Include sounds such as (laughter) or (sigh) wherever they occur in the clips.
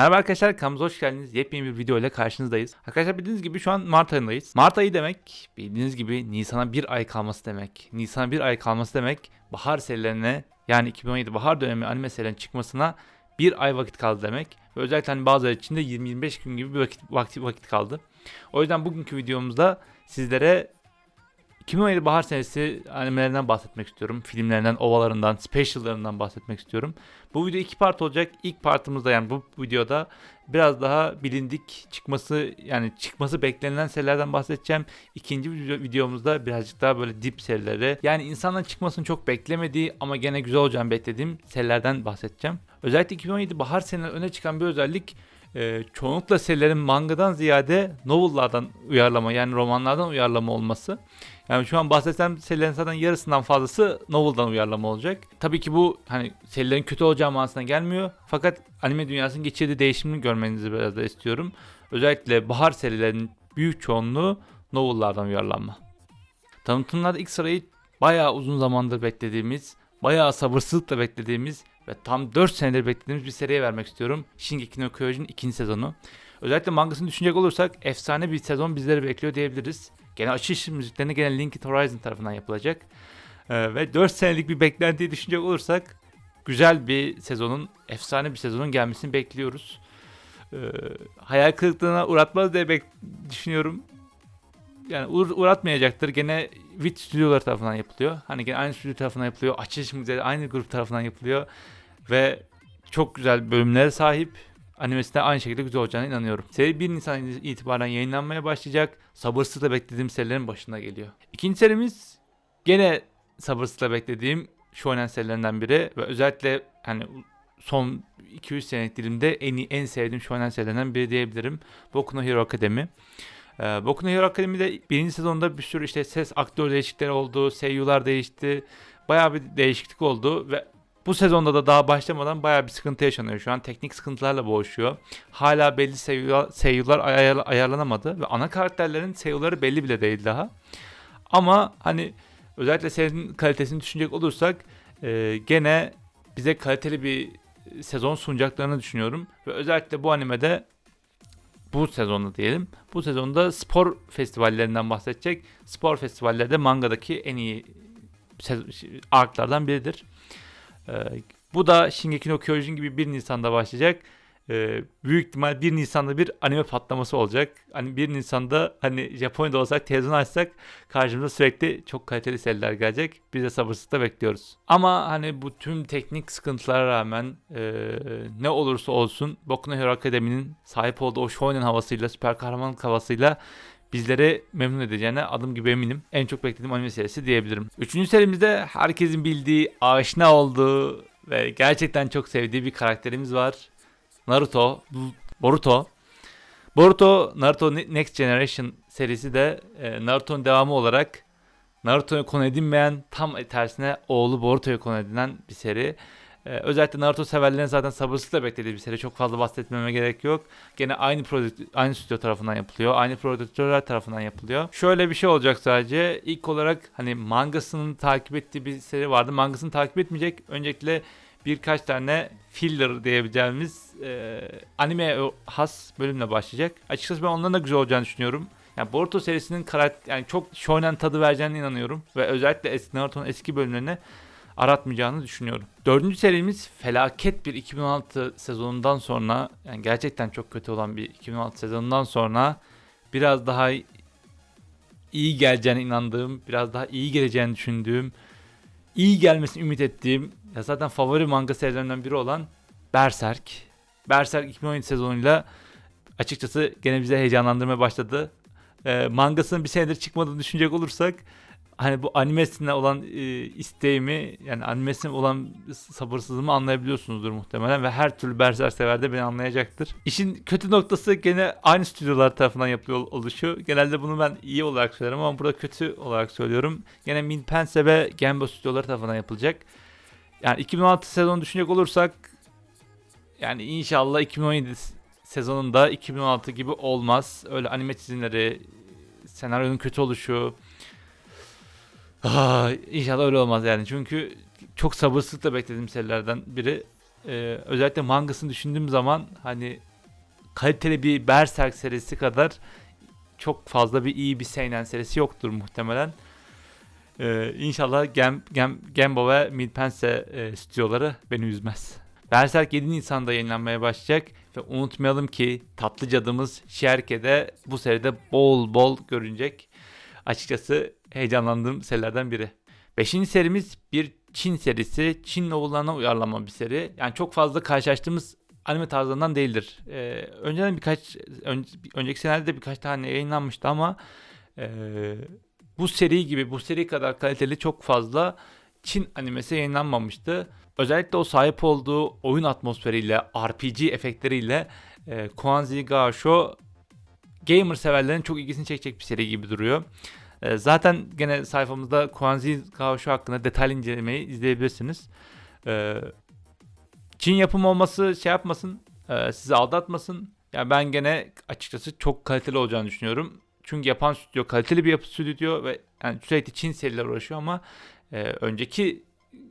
Merhaba arkadaşlar kanalımıza hoş geldiniz. Yepyeni bir video ile karşınızdayız. Arkadaşlar bildiğiniz gibi şu an Mart ayındayız. Mart ayı demek bildiğiniz gibi Nisan'a bir ay kalması demek. Nisan'a bir ay kalması demek bahar serilerine yani 2017 bahar dönemi anime serilerinin çıkmasına bir ay vakit kaldı demek. Ve özellikle hani bazıları için de 20-25 gün gibi bir vakit, vakit, vakit kaldı. O yüzden bugünkü videomuzda sizlere 2017 bahar senesi animelerinden bahsetmek istiyorum. Filmlerinden, ovalarından, speciallarından bahsetmek istiyorum. Bu video iki part olacak. İlk partımızda yani bu videoda biraz daha bilindik çıkması yani çıkması beklenilen serilerden bahsedeceğim. İkinci video- videomuzda birazcık daha böyle dip serileri yani insanların çıkmasını çok beklemediği ama gene güzel olacağını beklediğim serilerden bahsedeceğim. Özellikle 2017 bahar seneleri öne çıkan bir özellik e, çoğunlukla serilerin mangadan ziyade novellardan uyarlama yani romanlardan uyarlama olması. Yani şu an bahsetsem serilerin zaten yarısından fazlası novel'dan uyarlama olacak. Tabii ki bu hani serilerin kötü olacağı manasına gelmiyor. Fakat anime dünyasının geçirdiği değişimini görmenizi biraz da istiyorum. Özellikle bahar serilerinin büyük çoğunluğu novel'lardan uyarlanma. Tanıtımlarda ilk sırayı bayağı uzun zamandır beklediğimiz, bayağı sabırsızlıkla beklediğimiz ve tam 4 senedir beklediğimiz bir seriye vermek istiyorum. Shingeki no Kyojin ikinci sezonu. Özellikle mangasını düşünecek olursak efsane bir sezon bizleri bekliyor diyebiliriz. Gene açış müziklerini gene Linked Horizon tarafından yapılacak. Ee, ve 4 senelik bir beklentiyi düşünecek olursak güzel bir sezonun, efsane bir sezonun gelmesini bekliyoruz. Ee, hayal kırıklığına uğratmaz diye bek- düşünüyorum. Yani uğr- uğratmayacaktır. Gene Wit stüdyoları tarafından yapılıyor. Hani gene aynı stüdyo tarafından yapılıyor. Açış müzikleri aynı grup tarafından yapılıyor. Ve çok güzel bölümlere sahip. Animesi de aynı şekilde güzel olacağına inanıyorum. Seri 1 Nisan itibaren yayınlanmaya başlayacak. Sabırsızla beklediğim serilerin başına geliyor. İkinci serimiz gene sabırsızla beklediğim shonen serilerinden biri ve özellikle hani son 200 senelik dilimde en iyi, en sevdiğim shonen serilerinden biri diyebilirim. Boku no Hero Academy. Ee, Boku no Hero Academy'de birinci sezonda bir sürü işte ses aktör değişiklikleri oldu, seiyular değişti. Bayağı bir değişiklik oldu ve bu sezonda da daha başlamadan bayağı bir sıkıntı yaşanıyor. Şu an teknik sıkıntılarla boğuşuyor. Hala belli seiyular, seiyular ayar- ayarlanamadı ve ana karakterlerin seiyuları belli bile değil daha. Ama hani özellikle serinin kalitesini düşünecek olursak e, gene bize kaliteli bir sezon sunacaklarını düşünüyorum. Ve özellikle bu animede bu sezonda diyelim. Bu sezonda spor festivallerinden bahsedecek. Spor festivallerde mangadaki en iyi arklardan biridir. Ee, bu da Shingeki no Kyojin gibi 1 Nisan'da başlayacak. Ee, büyük ihtimal 1 Nisan'da bir anime patlaması olacak. Hani 1 Nisan'da hani Japonya'da olsak televizyon açsak karşımıza sürekli çok kaliteli seriler gelecek. Biz de sabırsızlıkla bekliyoruz. Ama hani bu tüm teknik sıkıntılara rağmen e, ne olursa olsun Boku no Hero Academy'nin sahip olduğu o shonen havasıyla, süper kahramanlık havasıyla bizleri memnun edeceğine adım gibi eminim. En çok beklediğim anime serisi diyebilirim. Üçüncü serimizde herkesin bildiği, aşina olduğu ve gerçekten çok sevdiği bir karakterimiz var. Naruto, Boruto. Boruto, Naruto Ne- Next Generation serisi de e, Naruto'nun devamı olarak Naruto'ya konu edinmeyen tam tersine oğlu Boruto'ya konu edilen bir seri. E, özellikle Naruto severlerin zaten sabırsızlıkla beklediği bir seri. Çok fazla bahsetmeme gerek yok. Gene aynı prodü- aynı stüdyo tarafından yapılıyor. Aynı prodüktörler tarafından yapılıyor. Şöyle bir şey olacak sadece. İlk olarak hani mangasını takip ettiği bir seri vardı. Mangasını takip etmeyecek. Öncelikle birkaç tane filler diyebileceğimiz e, anime has bölümle başlayacak. Açıkçası ben onların da güzel olacağını düşünüyorum. Yani Boruto serisinin karakter yani çok shonen tadı vereceğine inanıyorum ve özellikle es- Naruto'nun eski bölümlerini aratmayacağını düşünüyorum. Dördüncü serimiz felaket bir 2016 sezonundan sonra yani gerçekten çok kötü olan bir 2016 sezonundan sonra biraz daha iyi geleceğine inandığım, biraz daha iyi geleceğini düşündüğüm, iyi gelmesini ümit ettiğim ya zaten favori manga serilerimden biri olan Berserk. Berserk 2017 sezonuyla açıkçası gene bize heyecanlandırmaya başladı. Ee, mangasının bir senedir çıkmadığını düşünecek olursak hani bu animesine olan e, isteğimi yani animesine olan sabırsızlığımı anlayabiliyorsunuzdur muhtemelen ve her türlü Berserk sever de beni anlayacaktır. İşin kötü noktası gene aynı stüdyolar tarafından yapılıyor oluşu. Genelde bunu ben iyi olarak söylerim ama burada kötü olarak söylüyorum. Gene Minpense ve Genbo stüdyoları tarafından yapılacak. Yani 2016 sezonu düşünecek olursak yani inşallah 2017 sezonunda 2016 gibi olmaz. Öyle anime çizimleri, senaryonun kötü oluşu. Ah, inşallah öyle olmaz yani. Çünkü çok sabırsızlıkla beklediğim serilerden biri. Ee, özellikle mangasını düşündüğüm zaman hani kaliteli bir Berserk serisi kadar çok fazla bir iyi bir seinen serisi yoktur muhtemelen. Ee, inşallah Gem, Gem, Gembo ve Milpense e, stüdyoları beni üzmez. Berserk 7 Nisan'da yayınlanmaya başlayacak ve unutmayalım ki tatlı cadımız Şerke'de bu seride bol bol görünecek. Açıkçası heyecanlandığım serilerden biri. Beşinci serimiz bir Çin serisi. Çin novellarına uyarlama bir seri. Yani çok fazla karşılaştığımız anime tarzlarından değildir. Ee, önceden birkaç, ön, önceki senelerde birkaç tane yayınlanmıştı ama e, bu seri gibi, bu seri kadar kaliteli çok fazla Çin animesi yayınlanmamıştı. Özellikle o sahip olduğu oyun atmosferiyle, RPG efektleriyle e, Kwanzi Gaosho gamer severlerin çok ilgisini çekecek bir seri gibi duruyor. E, zaten gene sayfamızda Kwanzi Gaosho hakkında detaylı incelemeyi izleyebilirsiniz. E, Çin yapımı olması şey yapmasın, e, sizi aldatmasın. Yani ben gene açıkçası çok kaliteli olacağını düşünüyorum. Çünkü yapan stüdyo kaliteli bir yapı stüdyo ve yani sürekli Çin seriler uğraşıyor ama e, önceki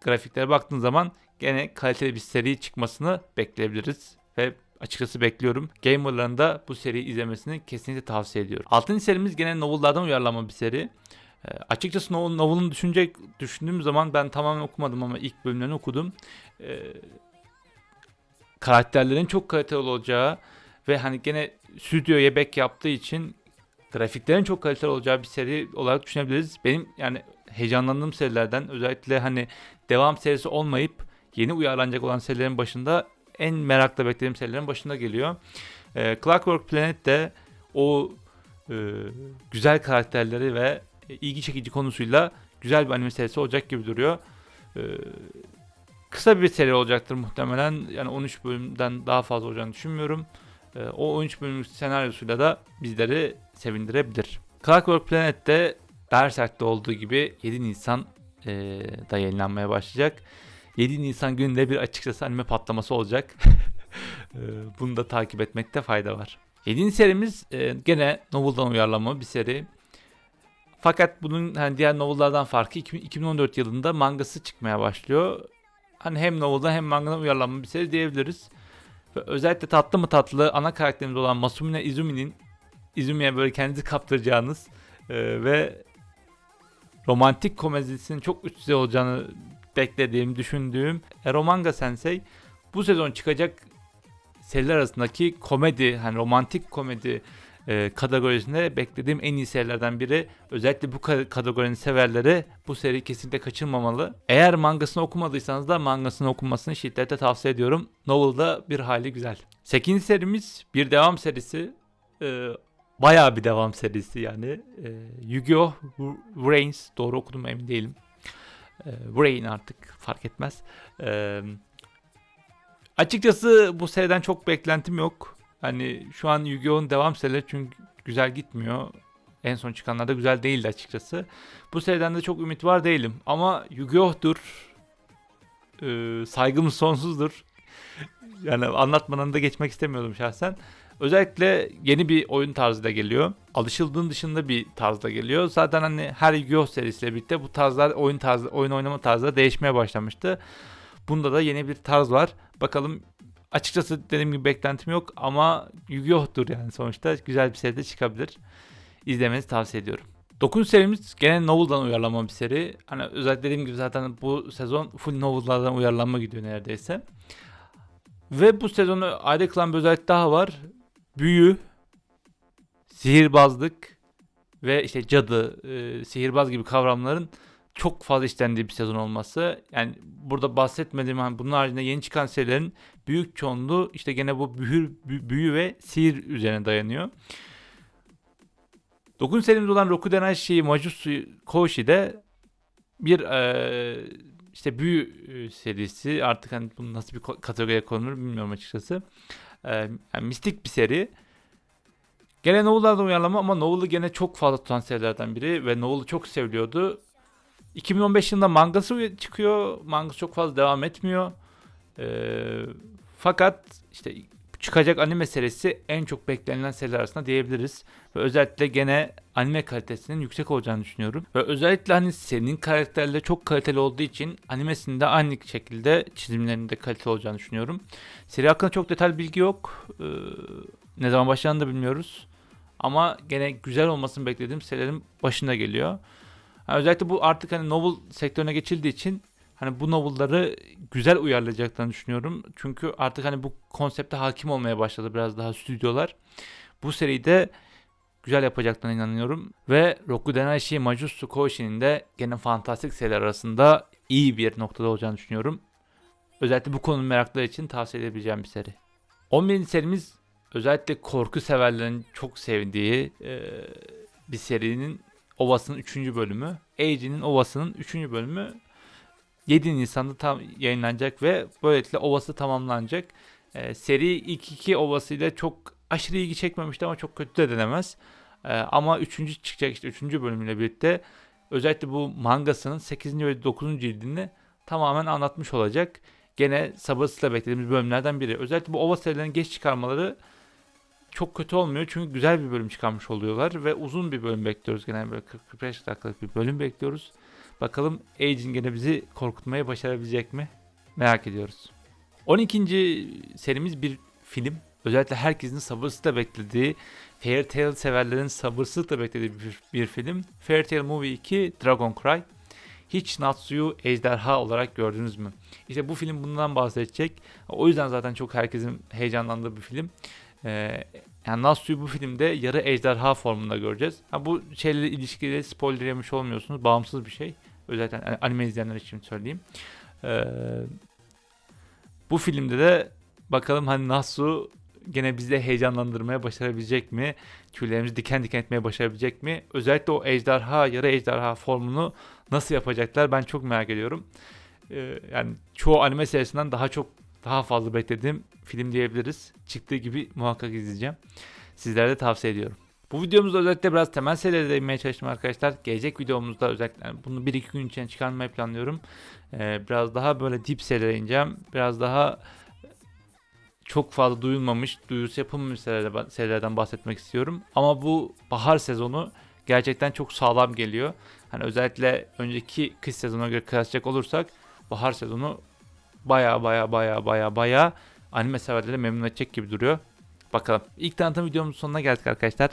grafiklere baktığın zaman gene kaliteli bir seri çıkmasını bekleyebiliriz ve açıkçası bekliyorum. Gamerların da bu seriyi izlemesini kesinlikle tavsiye ediyorum. Altıncı serimiz gene novellardan uyarlama bir seri. E, açıkçası novel, novel'ın düşünecek düşündüğüm zaman ben tamamen okumadım ama ilk bölümlerini okudum. E, karakterlerin çok kaliteli olacağı ve hani gene stüdyoya back yaptığı için grafiklerin çok kaliteli olacağı bir seri olarak düşünebiliriz. Benim yani heyecanlandığım serilerden özellikle hani devam serisi olmayıp yeni uyarlanacak olan serilerin başında en merakla beklediğim serilerin başında geliyor. E, Clockwork Planet de o e, güzel karakterleri ve ilgi çekici konusuyla güzel bir anime serisi olacak gibi duruyor. E, kısa bir seri olacaktır muhtemelen. Yani 13 bölümden daha fazla olacağını düşünmüyorum. E, o 13 bölümlük senaryosuyla da bizleri sevindirebilir. Clockwork Planet'te Berserk'te olduğu gibi 7 Nisan e, da yayınlanmaya başlayacak. 7 Nisan gününde bir açıkçası anime patlaması olacak. (laughs) e, bunu da takip etmekte fayda var. 7. serimiz e, gene novel'dan uyarlama bir seri. Fakat bunun hani diğer novel'lardan farkı 2014 yılında mangası çıkmaya başlıyor. Hani hem novel'dan hem mangadan uyarlanma bir seri diyebiliriz. Ve özellikle tatlı mı tatlı ana karakterimiz olan Masumine Izumi'nin Izumi'ye böyle kendinizi kaptıracağınız e, ve romantik komedisinin çok üst düzey olacağını beklediğim, düşündüğüm Eromanga Sensei bu sezon çıkacak seriler arasındaki komedi, hani romantik komedi e, kategorisinde beklediğim en iyi serilerden biri. Özellikle bu kategorinin severleri bu seriyi kesinlikle kaçırmamalı. Eğer mangasını okumadıysanız da mangasını okunmasını şiddetle tavsiye ediyorum. Novel'da bir hali güzel. 8. serimiz bir devam serisi. E, bayağı bir devam serisi yani. E, Yu-Gi-Oh! Reigns doğru okudum emin değilim. E, Rain artık fark etmez. E, açıkçası bu seriden çok beklentim yok. Hani şu an Yu-Gi-Oh'un devam serileri çünkü güzel gitmiyor. En son çıkanlarda güzel değildi açıkçası. Bu seriden de çok ümit var değilim. Ama Yu-Gi-Oh'dur. Ee, saygımız sonsuzdur. Yani anlatmadan da geçmek istemiyordum şahsen. Özellikle yeni bir oyun tarzı da geliyor. Alışıldığın dışında bir tarzda geliyor. Zaten hani her Yu-Gi-Oh serisiyle birlikte bu tarzlar oyun tarzı, oyun oynama tarzları değişmeye başlamıştı. Bunda da yeni bir tarz var. Bakalım açıkçası dediğim gibi beklentim yok ama Yu-Gi-Oh'tur yani sonuçta güzel bir seri de çıkabilir. İzlemenizi tavsiye ediyorum. 9 serimiz gene novel'dan uyarlama bir seri. Hani özellikle dediğim gibi zaten bu sezon full novel'lardan uyarlanma gidiyor neredeyse. Ve bu sezonu ayrı kılan bir özellik daha var büyü, sihirbazlık ve işte cadı, e, sihirbaz gibi kavramların çok fazla işlendiği bir sezon olması. Yani burada bahsetmediğim hani bunun haricinde yeni çıkan serilerin büyük çoğunluğu işte gene bu büyü, büyü ve sihir üzerine dayanıyor. 9 serimiz olan Rokudenai Shii Majutsu Koushi'de bir e, işte büyü e, serisi artık hani bunu nasıl bir kategoriye konulur bilmiyorum açıkçası. E, yani mistik bir seri. Gene Novel'lardan uyarlama ama Novel'ı gene çok fazla tutan serilerden biri ve Novel'ı çok seviliyordu. 2015 yılında mangası çıkıyor. Mangası çok fazla devam etmiyor. Ee, fakat işte çıkacak anime serisi en çok beklenilen seriler arasında diyebiliriz. Ve özellikle gene anime kalitesinin yüksek olacağını düşünüyorum. Ve özellikle hani senin karakterleri çok kaliteli olduğu için animesinde aynı şekilde çizimlerinde kaliteli olacağını düşünüyorum. Seri hakkında çok detaylı bilgi yok. Ee, ne zaman başlayacağını da bilmiyoruz. Ama gene güzel olmasını beklediğim serilerin başında geliyor. Ha, özellikle bu artık hani novel sektörüne geçildiği için hani bu novel'ları güzel uyarlayacaklarını düşünüyorum. Çünkü artık hani bu konsepte hakim olmaya başladı biraz daha stüdyolar. Bu seriyi de güzel yapacaklarına inanıyorum. Ve Roku Denaishi Majutsu Koishi'nin de gene fantastik seriler arasında iyi bir noktada olacağını düşünüyorum. Özellikle bu konu meraklıları için tavsiye edebileceğim bir seri. 11. serimiz özellikle korku severlerin çok sevdiği e, bir serinin Ovası'nın 3. bölümü. Age'nin Ovası'nın 3. bölümü 7 Nisan'da tam yayınlanacak ve böylelikle Ovası tamamlanacak. E, seri ilk iki Ovası'yla çok aşırı ilgi çekmemişti ama çok kötü de denemez. E, ama 3. çıkacak işte 3. bölümüyle birlikte özellikle bu mangasının 8. ve 9. cildini tamamen anlatmış olacak. Gene sabırsızla beklediğimiz bölümlerden biri. Özellikle bu ova serilerinin geç çıkarmaları çok kötü olmuyor. Çünkü güzel bir bölüm çıkarmış oluyorlar. Ve uzun bir bölüm bekliyoruz. Genelde böyle 40-45 dakikalık bir bölüm bekliyoruz. Bakalım Age'in gene bizi korkutmayı başarabilecek mi? Merak ediyoruz. 12. serimiz bir film. Özellikle herkesin sabırsızlıkla beklediği, Fairy Tail severlerin sabırsızlıkla beklediği bir, bir film. Fairy Tail Movie 2 Dragon Cry. Hiç Natsu'yu ejderha olarak gördünüz mü? İşte bu film bundan bahsedecek. O yüzden zaten çok herkesin heyecanlandığı bir film. Ee, yani Natsu'yu bu filmde yarı ejderha formunda göreceğiz. Ha, bu şeyle ilişkili spoiler yemiş olmuyorsunuz. Bağımsız bir şey. Özellikle anime izleyenler için söyleyeyim. Ee, bu filmde de bakalım hani Natsu gene bizi heyecanlandırmaya başarabilecek mi? Tüylerimizi diken diken etmeye başarabilecek mi? Özellikle o ejderha, yarı ejderha formunu nasıl yapacaklar ben çok merak ediyorum. Ee, yani çoğu anime serisinden daha çok daha fazla beklediğim film diyebiliriz. Çıktığı gibi muhakkak izleyeceğim. Sizlere de tavsiye ediyorum. Bu videomuzda özellikle biraz temel serileri değinmeye çalıştım arkadaşlar. Gelecek videomuzda özellikle bunu 1-2 gün içinde çıkarmayı planlıyorum. Ee, biraz daha böyle deep serilere ineceğim. Biraz daha çok fazla duyulmamış, duyurusu yapılmamış serilerden bahsetmek istiyorum. Ama bu bahar sezonu gerçekten çok sağlam geliyor. Hani özellikle önceki kış sezonuna göre kıyaslayacak olursak bahar sezonu baya baya baya baya baya anime severleri memnun edecek gibi duruyor. Bakalım. İlk tanıtım videomuzun sonuna geldik arkadaşlar.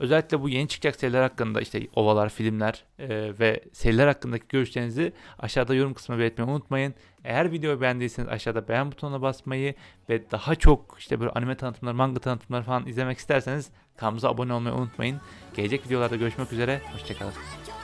Özellikle bu yeni çıkacak seriler hakkında işte ovalar, filmler e, ve seriler hakkındaki görüşlerinizi aşağıda yorum kısmına belirtmeyi unutmayın. Eğer videoyu beğendiyseniz aşağıda beğen butonuna basmayı ve daha çok işte böyle anime tanıtımları, manga tanıtımları falan izlemek isterseniz kanalımıza abone olmayı unutmayın. Gelecek videolarda görüşmek üzere. Hoşçakalın.